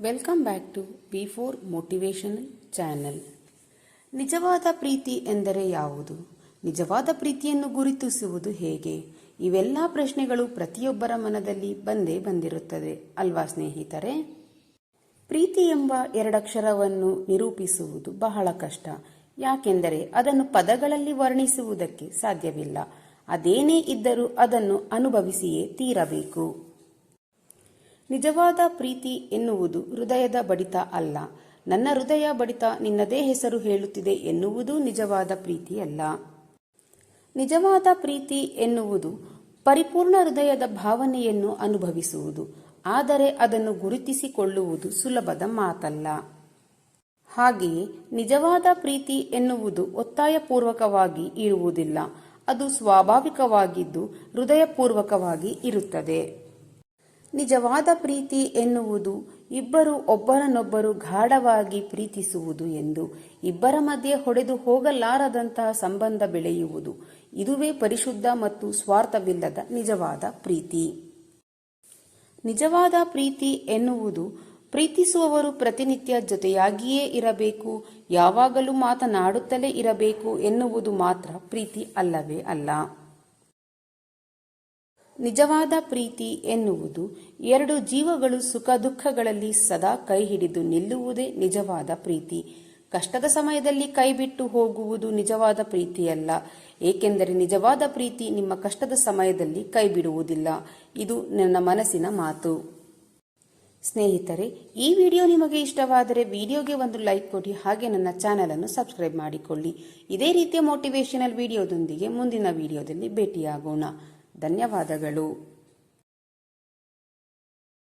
Welcome back to B four motivational channel ನಿಜವಾದ ಪ್ರೀತಿ ಎಂದರೆ ಯಾವುದು? ನಿಜವಾದ ಪ್ರೀತಿಯನ್ನು ಗುರುತಿಸುವುದು ಹೇಗೆ? ಇವೆಲ್ಲ ಪ್ರಶ್ನೆಗಳು ಪ್ರತಿಯೊಬ್ಬರ ಮನದಲ್ಲಿ ಬಂದೇ ಬಂದಿರುತ್ತದೆ, ಅಲ್ವಾ ಸ್ನೇಹಿತರೆ? ಪ್ರೀತಿ ಎಂಬ ಎರಡಕ್ಷರವನ್ನು ನಿರೂಪಿಸುವುದು ಬಹಳ ಕಷ್ಟ. ಯಾಕೆಂದರೆ ಅದನ್ನು ಪದಗಳಲ್ಲಿ ವರ್ಣಿಸುವುದಕ್ಕೆ ಸಾಧ್ಯವಿಲ್ಲ. ಅದೇನೇ ಇದ್ದರೂ ಅದನ್ನು ಅನುಭವಿಸಿಯೇ ತೀರಬೇಕು. ನಿಜವಾದ ಪ್ರೀತಿ ಎನ್ನುವುದು ಹೃದಯದ ಬಡಿತ ಅಲ್ಲ. ನನ್ನ ಹೃದಯ ಬಡಿತ ನಿನ್ನದೇ ಹೆಸರು ಹೇಳುತ್ತಿದೆ ಎನ್ನುವುದು ನಿಜವಾದ ಪ್ರೀತಿಯಲ್ಲ ನಿಜವಾದ ಪ್ರೀತಿ ಎನ್ನುವುದು ಪರಿಪೂರ್ಣ ಹೃದಯದ ಭಾವನೆಯನ್ನು ಅನುಭವಿಸುವುದು. ಆದರೆ ಅದನ್ನು ಗುರುತಿಸಿಕೊಳ್ಳುವುದು ಸುಲಭದ ಮಾತಲ್ಲ. ಹಾಗೆಯೇ ನಿಜವಾದ ಪ್ರೀತಿ ಎನ್ನುವುದು ಒತ್ತಾಯಪೂರ್ವಕವಾಗಿ ಇರುವುದಿಲ್ಲ. ಅದು ಸ್ವಾಭಾವಿಕವಾಗಿದ್ದು ಹೃದಯಪೂರ್ವಕವಾಗಿ ಇರುತ್ತದೆ. ನಿಜವಾದ ಪ್ರೀತಿ ಎನ್ನುವುದು ಇಬ್ಬರು ಒಬ್ಬರನ್ನೊಬ್ಬರು ಗಾಢವಾಗಿ ಪ್ರೀತಿಸುವುದು ಎಂದು ಇಬ್ಬರ ಮಧ್ಯೆ ಹೊಡೆದು ಹೋಗಲಾರದಂತಹ ಸಂಬಂಧ ಬೆಳೆಯುವುದು ಇದುವೇ ಪರಿಶುದ್ಧ ಮತ್ತು ಸ್ವಾರ್ಥವಿಲ್ಲದ ನಿಜವಾದ ಪ್ರೀತಿ. ನಿಜವಾದ ಪ್ರೀತಿ ಎನ್ನುವುದು ಪ್ರೀತಿಸುವವರು ಪ್ರತಿನಿತ್ಯ ಜೊತೆಯಾಗಿಯೇ ಇರಬೇಕು, ಯಾವಾಗಲೂ ಮಾತನಾಡುತ್ತಲೇ ಇರಬೇಕು ಎನ್ನುವುದು ಮಾತ್ರ ಪ್ರೀತಿ ಅಲ್ಲವೇ ಅಲ್ಲ. ನಿಜವಾದ ಪ್ರೀತಿ ಎನ್ನುವುದು ಎರಡು ಜೀವಗಳು ಸುಖ ದುಃಖಗಳಲ್ಲಿ ಸದಾ ಕೈ ಹಿಡಿದು ನಿಲ್ಲುವುದೇ ನಿಜವಾದ ಪ್ರೀತಿ. ಕಷ್ಟದ ಸಮಯದಲ್ಲಿ ಕೈಬಿಟ್ಟು ಹೋಗುವುದು ನಿಜವಾದ ಪ್ರೀತಿಯಲ್ಲ. ಏಕೆಂದರೆ ನಿಜವಾದ ಪ್ರೀತಿ ನಿಮ್ಮ ಕಷ್ಟದ ಸಮಯದಲ್ಲಿ ಕೈ ಬಿಡುವುದಿಲ್ಲ ಇದು ನನ್ನ ಮನಸ್ಸಿನ ಮಾತು. ಸ್ನೇಹಿತರೆ, ಈ ವಿಡಿಯೋ ನಿಮಗೆ ಇಷ್ಟವಾದರೆ ವಿಡಿಯೋಗೆ ಒಂದು ಲೈಕ್ ಕೊಡಿ, ಹಾಗೆ ನನ್ನ ಚಾನೆಲ್ ಅನ್ನು ಸಬ್ಸ್ಕ್ರೈಬ್ ಮಾಡಿಕೊಳ್ಳಿ. ಇದೇ ರೀತಿಯ ಮೋಟಿವೇಶನಲ್ ವಿಡಿಯೋದೊಂದಿಗೆ ಮುಂದಿನ ವಿಡಿಯೋದಲ್ಲಿ ಭೇಟಿಯಾಗೋಣ. ಧನ್ಯವಾದಗಳು.